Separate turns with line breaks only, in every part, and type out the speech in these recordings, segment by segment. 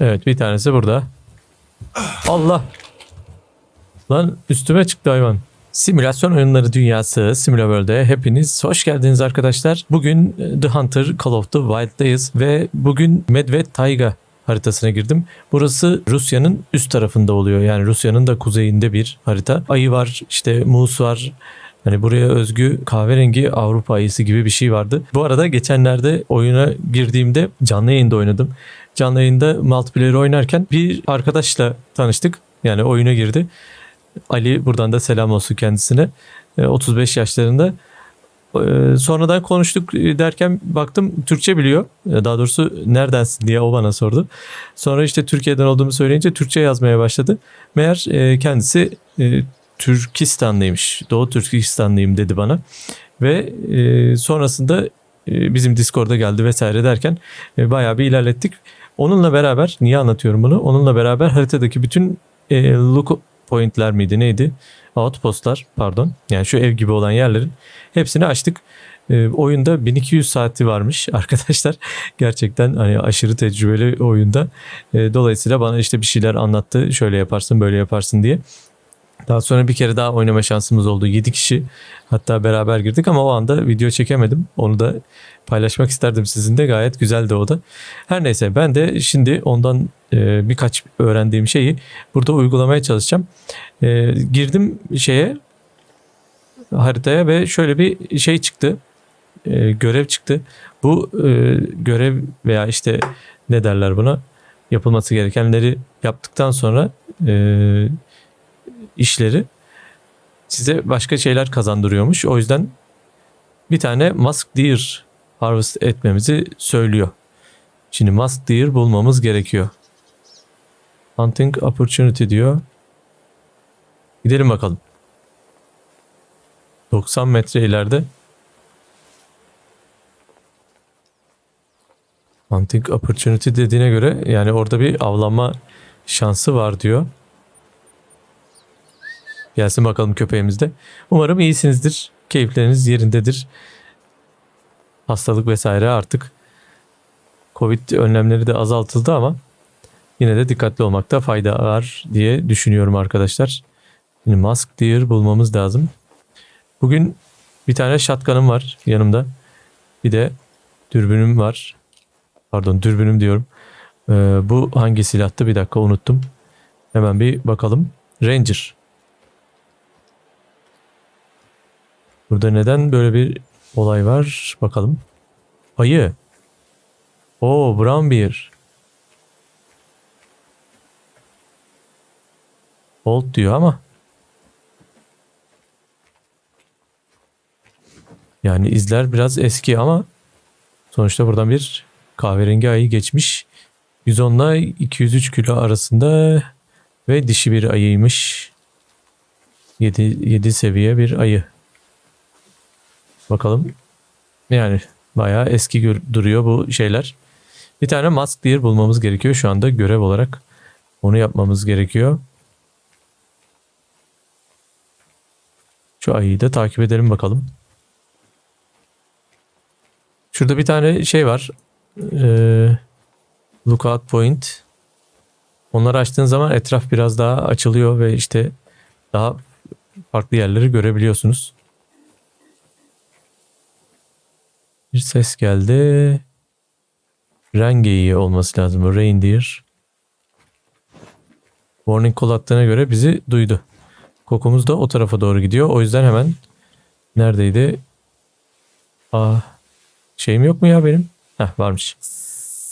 Evet bir tanesi burada. Allah. Lan üstüme çıktı hayvan. Simülasyon oyunları dünyası Simulaworld'e hepiniz hoş geldiniz arkadaşlar. Bugün e, The Hunter Call of the Wild'dayız ve bugün Medved Tayga haritasına girdim. Burası Rusya'nın üst tarafında oluyor. Yani Rusya'nın da kuzeyinde bir harita. Ayı var, işte mus var. Hani buraya özgü kahverengi Avrupa ayısı gibi bir şey vardı. Bu arada geçenlerde oyuna girdiğimde canlı yayında oynadım. Canlı yayında multiplayer oynarken bir arkadaşla tanıştık. Yani oyuna girdi. Ali buradan da selam olsun kendisine. E, 35 yaşlarında. E, Sonradan konuştuk e, derken baktım Türkçe biliyor. E, Daha doğrusu neredensin diye o bana sordu. Sonra işte Türkiye'den olduğumu söyleyince Türkçe yazmaya başladı. Meğer e, kendisi e, Türkistanlıymış. Doğu Türkistanlıyım dedi bana. Ve sonrasında bizim Discord'a geldi vesaire derken bayağı bir ilerlettik. Onunla beraber niye anlatıyorum bunu? Onunla beraber haritadaki bütün e, look pointler miydi neydi? Outpostlar pardon. Yani şu ev gibi olan yerlerin hepsini açtık. E, oyunda 1200 saati varmış arkadaşlar. Gerçekten hani aşırı tecrübeli oyunda. E, dolayısıyla bana işte bir şeyler anlattı. Şöyle yaparsın böyle yaparsın diye. Daha sonra bir kere daha oynama şansımız oldu. 7 kişi hatta beraber girdik ama o anda video çekemedim. Onu da paylaşmak isterdim sizinle. Gayet güzeldi o da. Her neyse ben de şimdi ondan e, birkaç öğrendiğim şeyi burada uygulamaya çalışacağım. E, girdim şeye haritaya ve şöyle bir şey çıktı. E, görev çıktı. Bu e, görev veya işte ne derler buna yapılması gerekenleri yaptıktan sonra e, işleri size başka şeyler kazandırıyormuş. O yüzden bir tane Musk Deer harvest etmemizi söylüyor. Şimdi Musk Deer bulmamız gerekiyor. Hunting Opportunity diyor. Gidelim bakalım. 90 metre ileride. Hunting Opportunity dediğine göre yani orada bir avlanma şansı var diyor. Gelsin bakalım köpeğimiz de. Umarım iyisinizdir. Keyifleriniz yerindedir. Hastalık vesaire artık Covid önlemleri de azaltıldı ama yine de dikkatli olmakta fayda var diye düşünüyorum arkadaşlar. Şimdi mask deer bulmamız lazım. Bugün bir tane shotgun'ım var yanımda. Bir de dürbünüm var. Pardon dürbünüm diyorum. Ee, bu hangi silahtı bir dakika unuttum. Hemen bir bakalım. Ranger. Burada neden böyle bir olay var? Bakalım. Ayı. Oo brown bear. Old diyor ama. Yani izler biraz eski ama sonuçta buradan bir kahverengi ayı geçmiş. 110 ile 203 kilo arasında ve dişi bir ayıymış. 7, 7 seviye bir ayı. Bakalım. Yani bayağı eski duruyor bu şeyler. Bir tane mask deer bulmamız gerekiyor şu anda görev olarak. Onu yapmamız gerekiyor. Şu ayıyı da takip edelim bakalım. Şurada bir tane şey var. Ee, lookout point. Onları açtığın zaman etraf biraz daha açılıyor ve işte daha farklı yerleri görebiliyorsunuz. Bir ses geldi. Rengeyi olması lazım. Bu reindeer. Warning call attığına göre bizi duydu. Kokumuz da o tarafa doğru gidiyor. O yüzden hemen neredeydi? Aa, şeyim yok mu ya benim? Heh varmış.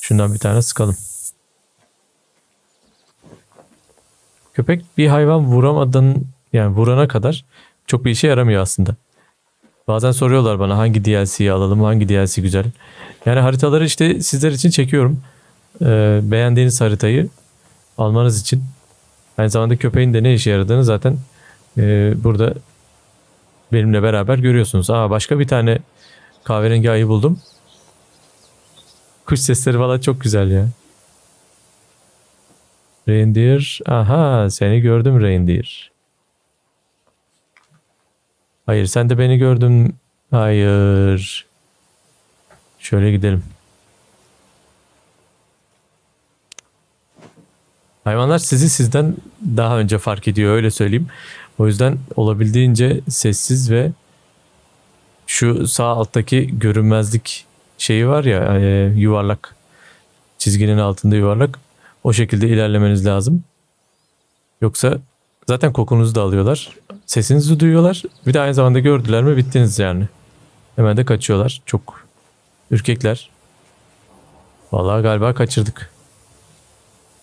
Şundan bir tane sıkalım. Köpek bir hayvan vuramadın yani vurana kadar çok bir işe yaramıyor aslında. Bazen soruyorlar bana hangi DLC'yi alalım, hangi DLC güzel. Yani haritaları işte sizler için çekiyorum. Ee, beğendiğiniz haritayı almanız için. Aynı zamanda köpeğin de ne işe yaradığını zaten e, burada benimle beraber görüyorsunuz. Aa başka bir tane kahverengi ayı buldum. Kuş sesleri falan çok güzel ya. Reindeer. Aha seni gördüm reindeer. Hayır sen de beni gördün. Hayır. Şöyle gidelim. Hayvanlar sizi sizden daha önce fark ediyor öyle söyleyeyim. O yüzden olabildiğince sessiz ve şu sağ alttaki görünmezlik şeyi var ya e, yuvarlak çizginin altında yuvarlak o şekilde ilerlemeniz lazım. Yoksa zaten kokunuzu da alıyorlar. Sesinizi duyuyorlar. Bir de aynı zamanda gördüler mi bittiniz yani. Hemen de kaçıyorlar. Çok ürkekler. Vallahi galiba kaçırdık.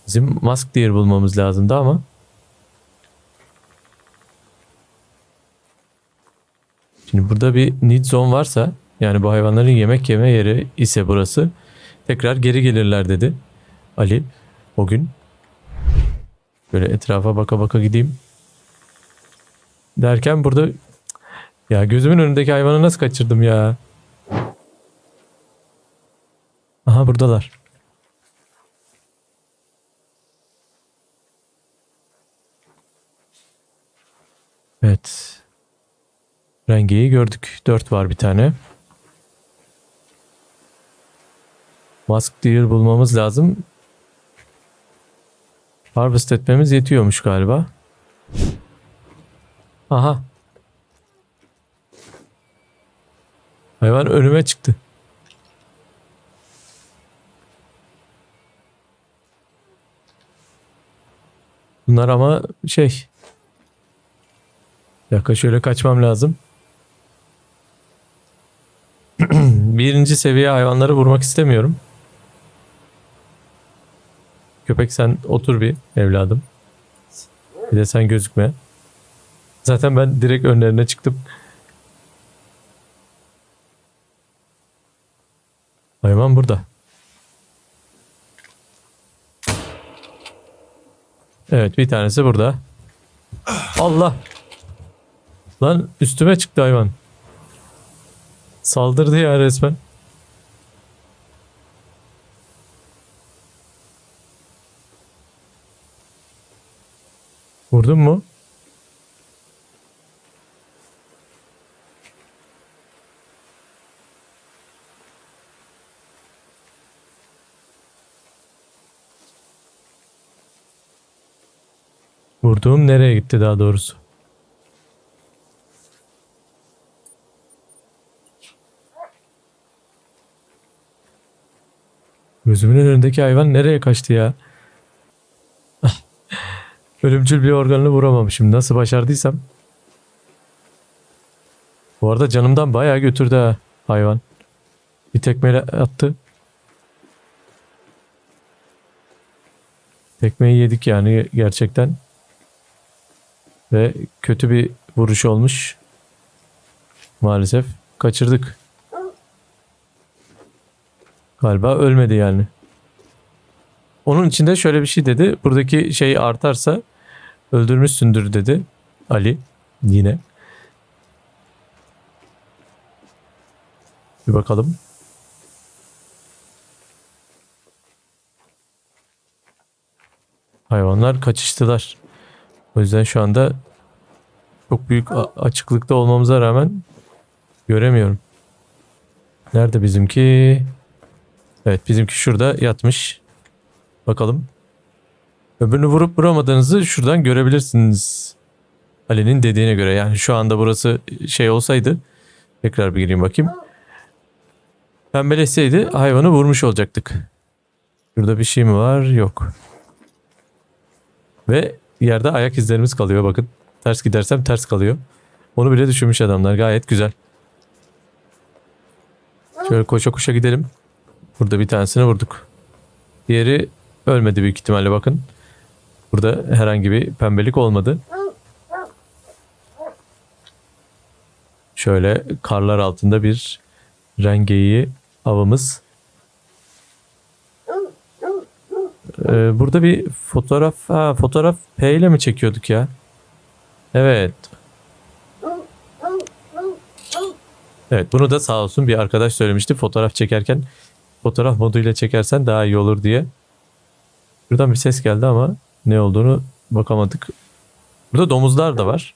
Bizim mask diğer bulmamız lazımdı ama Şimdi burada bir need zone varsa yani bu hayvanların yemek yeme yeri ise burası tekrar geri gelirler dedi Ali o gün. Böyle etrafa baka baka gideyim. Derken burada ya gözümün önündeki hayvanı nasıl kaçırdım ya? Aha buradalar. Evet. Rengeyi gördük. 4 var bir tane. Mask deer bulmamız lazım. Harvest etmemiz yetiyormuş galiba. Aha. Hayvan önüme çıktı. Bunlar ama şey. Dakika şöyle kaçmam lazım. Birinci seviye hayvanları vurmak istemiyorum. Köpek sen otur bir evladım. Bir de sen gözükme. Zaten ben direkt önlerine çıktım. Hayvan burada. Evet bir tanesi burada. Allah. Lan üstüme çıktı hayvan. Saldırdı ya resmen. Vurdun mu? Vurduğum nereye gitti daha doğrusu? Gözümün önündeki hayvan nereye kaçtı ya? Ölümcül bir organını vuramamışım. Nasıl başardıysam. Bu arada canımdan bayağı götürdü ha hayvan. Bir tekmeyle attı. Tekmeyi yedik yani gerçekten. Ve kötü bir vuruş olmuş. Maalesef kaçırdık. Galiba ölmedi yani. Onun içinde şöyle bir şey dedi. Buradaki şey artarsa öldürmüşsündür dedi. Ali yine. Bir bakalım. Hayvanlar kaçıştılar. O yüzden şu anda çok büyük açıklıkta olmamıza rağmen göremiyorum. Nerede bizimki? Evet bizimki şurada yatmış. Bakalım. Öbürünü vurup vuramadığınızı şuradan görebilirsiniz. Ali'nin dediğine göre yani şu anda burası şey olsaydı tekrar bir gireyim bakayım. Pembeleşseydi hayvanı vurmuş olacaktık. Şurada bir şey mi var? Yok. Ve yerde ayak izlerimiz kalıyor bakın. Ters gidersem ters kalıyor. Onu bile düşünmüş adamlar. Gayet güzel. Şöyle koşa koşa gidelim. Burada bir tanesini vurduk. Diğeri ölmedi büyük ihtimalle bakın. Burada herhangi bir pembelik olmadı. Şöyle karlar altında bir rengeyi avımız. Ee, burada bir fotoğraf, ha fotoğraf P ile mi çekiyorduk ya? Evet. Evet bunu da sağ olsun bir arkadaş söylemişti. Fotoğraf çekerken fotoğraf moduyla çekersen daha iyi olur diye. Buradan bir ses geldi ama ne olduğunu bakamadık. Burada domuzlar da var.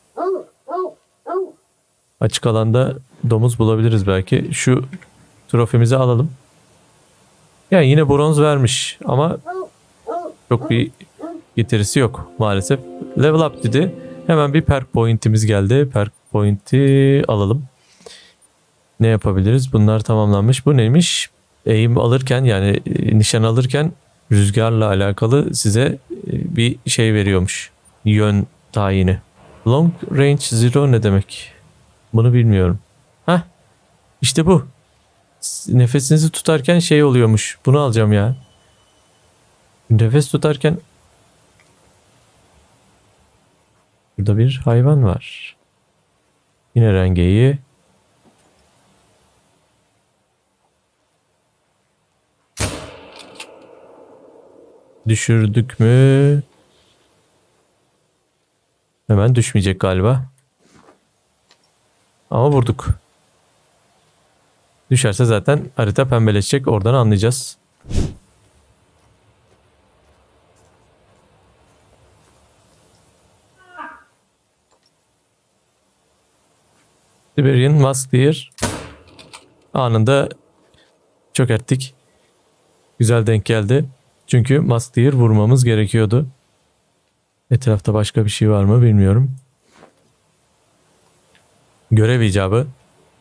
Açık alanda domuz bulabiliriz belki. Şu trofimizi alalım. Yani yine bronz vermiş ama çok bir getirisi yok maalesef. Level up dedi. Hemen bir perk point'imiz geldi. Perk point'i alalım. Ne yapabiliriz? Bunlar tamamlanmış. Bu neymiş? Eğim alırken yani e, nişan alırken rüzgarla alakalı size e, bir şey veriyormuş. Yön tayini. Long range zero ne demek? Bunu bilmiyorum. Hah. İşte bu. Nefesinizi tutarken şey oluyormuş. Bunu alacağım ya. Nefes tutarken Burada bir hayvan var. Yine rengeyi. Düşürdük mü? Hemen düşmeyecek galiba. Ama vurduk. Düşerse zaten harita pembeleşecek. Oradan anlayacağız. Siberian Musk Deer anında çökerttik. Güzel denk geldi. Çünkü Musk Deer vurmamız gerekiyordu. Etrafta başka bir şey var mı bilmiyorum. Görev icabı.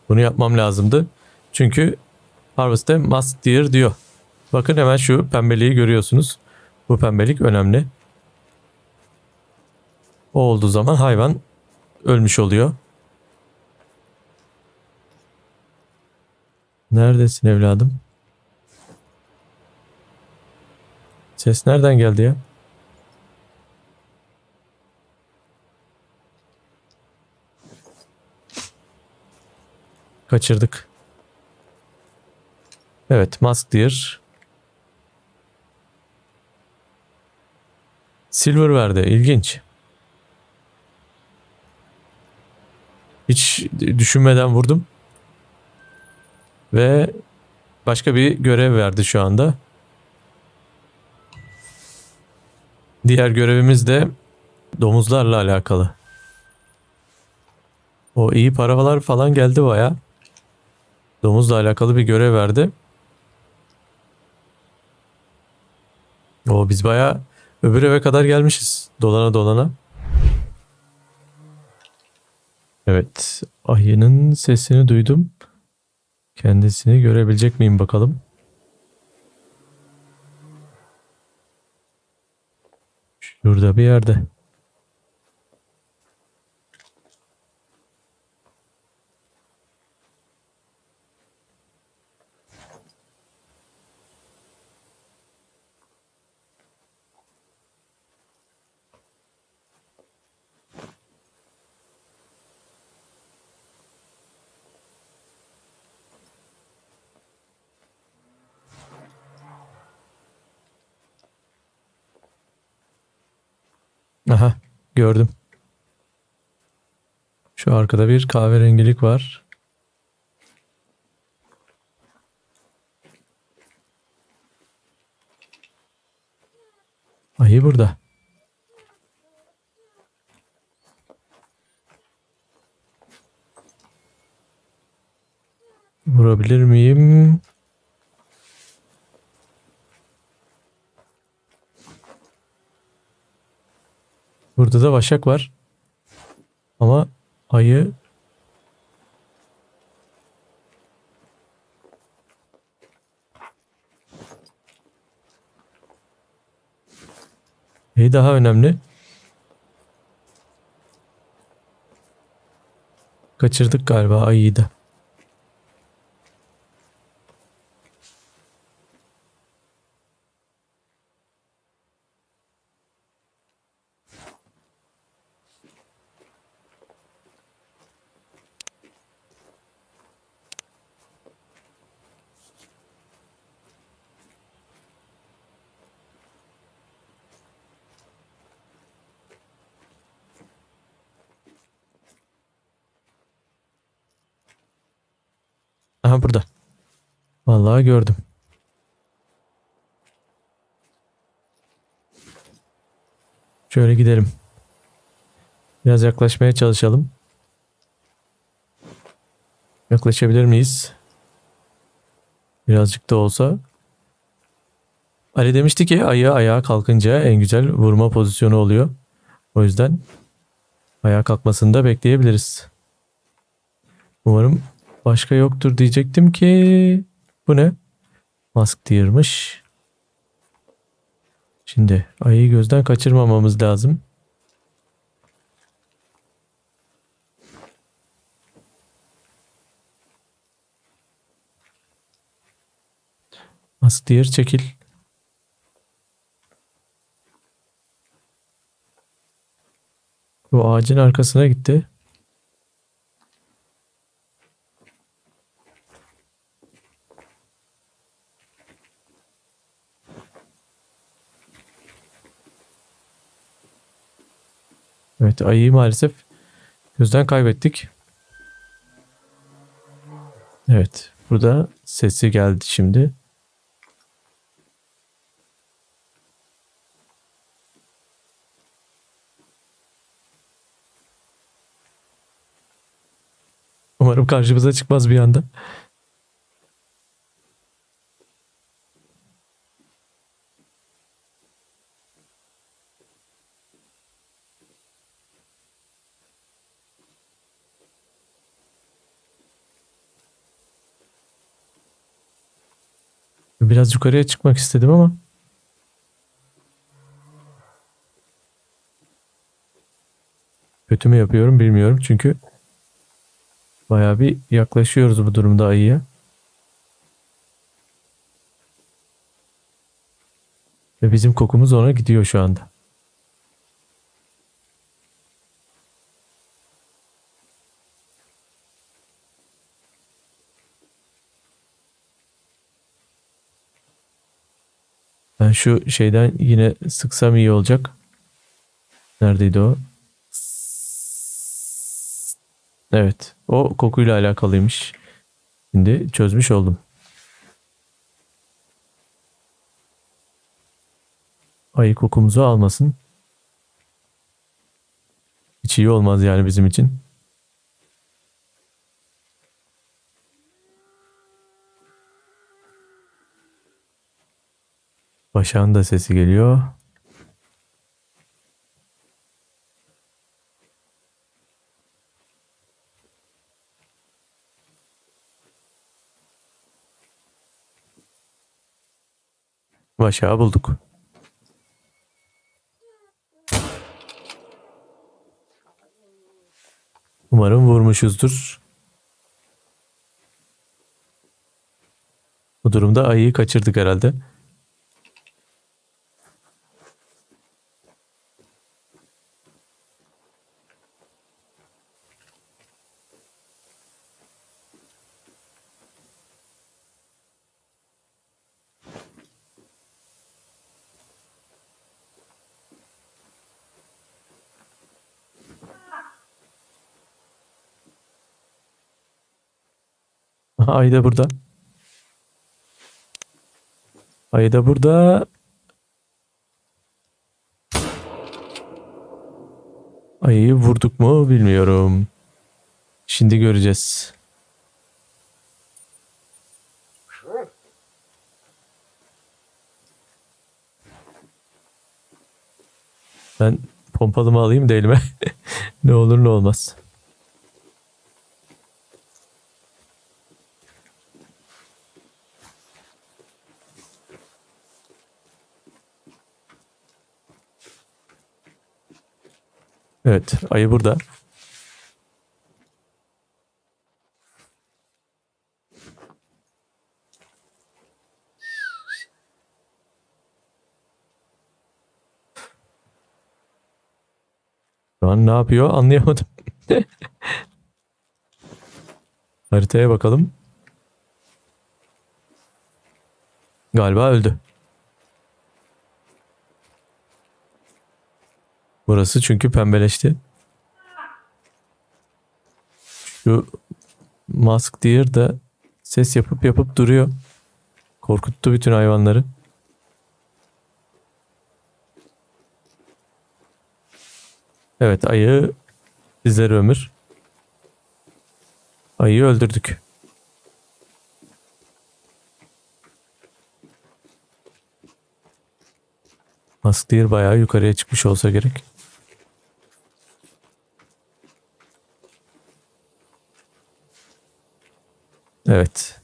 Bunu yapmam lazımdı. Çünkü Harvest'te Musk Deer diyor. Bakın hemen şu pembeliği görüyorsunuz. Bu pembelik önemli. O olduğu zaman hayvan ölmüş oluyor. Neredesin evladım? Ses nereden geldi ya? Kaçırdık. Evet, Mask Deer. Silver verdi. İlginç. Hiç düşünmeden vurdum. Ve başka bir görev verdi şu anda. Diğer görevimiz de domuzlarla alakalı. O iyi paralar falan geldi baya. Domuzla alakalı bir görev verdi. O biz baya öbür eve kadar gelmişiz. Dolana dolana. Evet. Ayının sesini duydum. Kendisini görebilecek miyim bakalım. Şurada bir yerde. Aha gördüm. Şu arkada bir kahverengilik var. Ayı burada. Vurabilir miyim? Burada da vaşak var. Ama ayı Ayı daha önemli. Kaçırdık galiba ayıyı da. Aha burada. Vallahi gördüm. Şöyle gidelim. Biraz yaklaşmaya çalışalım. Yaklaşabilir miyiz? Birazcık da olsa. Ali demişti ki ayı ayağa kalkınca en güzel vurma pozisyonu oluyor. O yüzden ayağa kalkmasını da bekleyebiliriz. Umarım başka yoktur diyecektim ki bu ne? Mask diyirmiş. Şimdi ayıyı gözden kaçırmamamız lazım. Mask diğer çekil. Bu ağacın arkasına gitti. Evet ayıyı maalesef gözden kaybettik. Evet burada sesi geldi şimdi. Umarım karşımıza çıkmaz bir anda. Biraz yukarıya çıkmak istedim ama kötü mü yapıyorum bilmiyorum çünkü bayağı bir yaklaşıyoruz bu durumda ayıya. Ve bizim kokumuz ona gidiyor şu anda. Şu şeyden yine sıksam iyi olacak. Neredeydi o? Evet. O kokuyla alakalıymış. Şimdi çözmüş oldum. Ayı kokumuzu almasın. Hiç iyi olmaz yani bizim için. Başak'ın da sesi geliyor. Başak'ı bulduk. Umarım vurmuşuzdur. Bu durumda ayıyı kaçırdık herhalde. Ayı da burada. Ayı da burada. Ayıyı vurduk mu bilmiyorum. Şimdi göreceğiz. Ben pompalımı alayım da elime. ne olur ne olmaz. Evet, ayı burada. Şu an ne yapıyor anlayamadım. Haritaya bakalım. Galiba öldü. Burası çünkü pembeleşti. Şu Mask Deer de ses yapıp yapıp duruyor. Korkuttu bütün hayvanları. Evet ayı sizlere ömür. Ayıyı öldürdük. Mask Deer bayağı yukarıya çıkmış olsa gerek. Evet.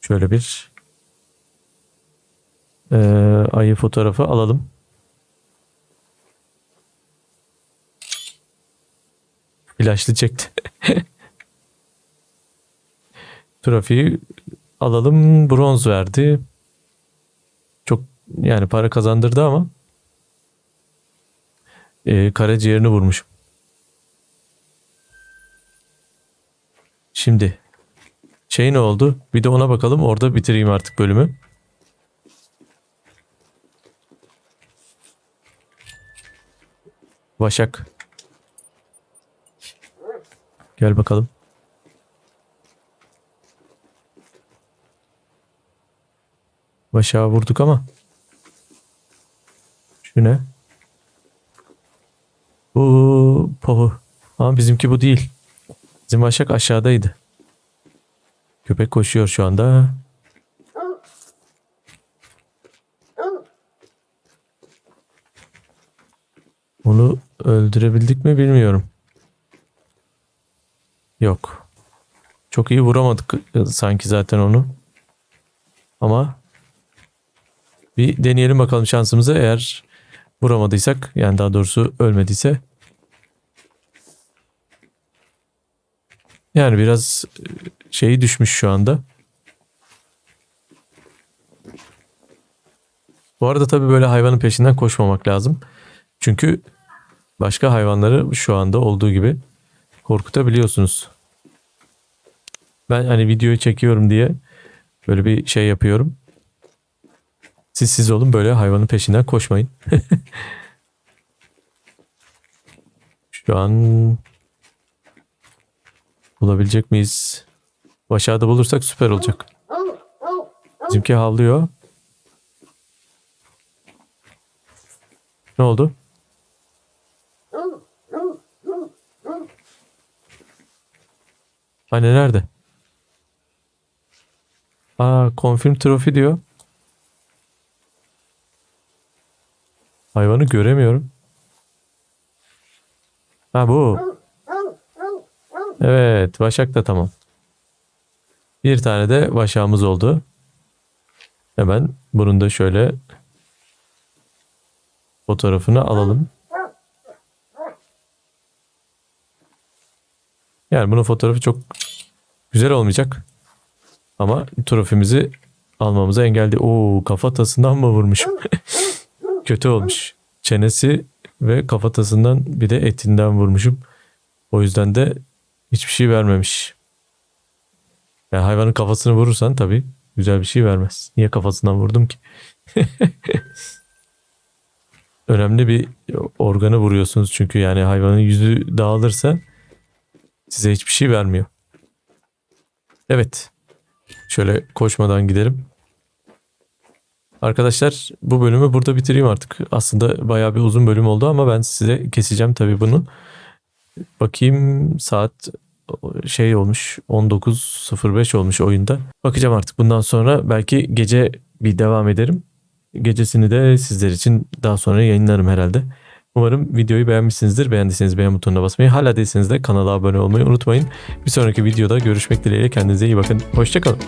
Şöyle bir eee, ayı fotoğrafı alalım. Flaşlı çekti. Trafiği alalım bronz verdi. Çok yani para kazandırdı ama eee karaciğerini vurmuşum. Şimdi şey ne oldu? Bir de ona bakalım. Orada bitireyim artık bölümü. Başak. Gel bakalım. Başak'a vurduk ama. Şu ne? Bu pohu. Ama bizimki bu değil. Bizim Başak aşağıdaydı. Köpek koşuyor şu anda. Onu öldürebildik mi bilmiyorum. Yok. Çok iyi vuramadık e, sanki zaten onu. Ama bir deneyelim bakalım şansımızı. Eğer vuramadıysak yani daha doğrusu ölmediyse yani biraz e, şeyi düşmüş şu anda. Bu arada tabii böyle hayvanın peşinden koşmamak lazım. Çünkü başka hayvanları şu anda olduğu gibi korkutabiliyorsunuz. Ben hani videoyu çekiyorum diye böyle bir şey yapıyorum. Siz siz olun böyle hayvanın peşinden koşmayın. Şu an bulabilecek miyiz? Aşağıda bulursak süper olacak. Bizimki havlıyor. Ne oldu? Anne nerede? Aa, confirm trophy diyor. Hayvanı göremiyorum. Ha bu. Evet, Başak da tamam. Bir tane de Başak'ımız oldu. Hemen bunun da şöyle fotoğrafını alalım. Yani bunun fotoğrafı çok güzel olmayacak. Ama trofimizi almamıza engeldi. Oo kafatasından mı vurmuşum? Kötü olmuş. Çenesi ve kafatasından bir de etinden vurmuşum. O yüzden de hiçbir şey vermemiş. Yani hayvanın kafasını vurursan tabii güzel bir şey vermez. Niye kafasından vurdum ki? Önemli bir organı vuruyorsunuz çünkü yani hayvanın yüzü dağılırsa size hiçbir şey vermiyor. Evet. Şöyle koşmadan gidelim. Arkadaşlar bu bölümü burada bitireyim artık. Aslında bayağı bir uzun bölüm oldu ama ben size keseceğim tabii bunu. Bakayım saat şey olmuş 19.05 olmuş oyunda. Bakacağım artık bundan sonra belki gece bir devam ederim. Gecesini de sizler için daha sonra yayınlarım herhalde. Umarım videoyu beğenmişsinizdir. Beğendiyseniz beğen butonuna basmayı, hala değilseniz de kanala abone olmayı unutmayın. Bir sonraki videoda görüşmek dileğiyle kendinize iyi bakın. Hoşçakalın.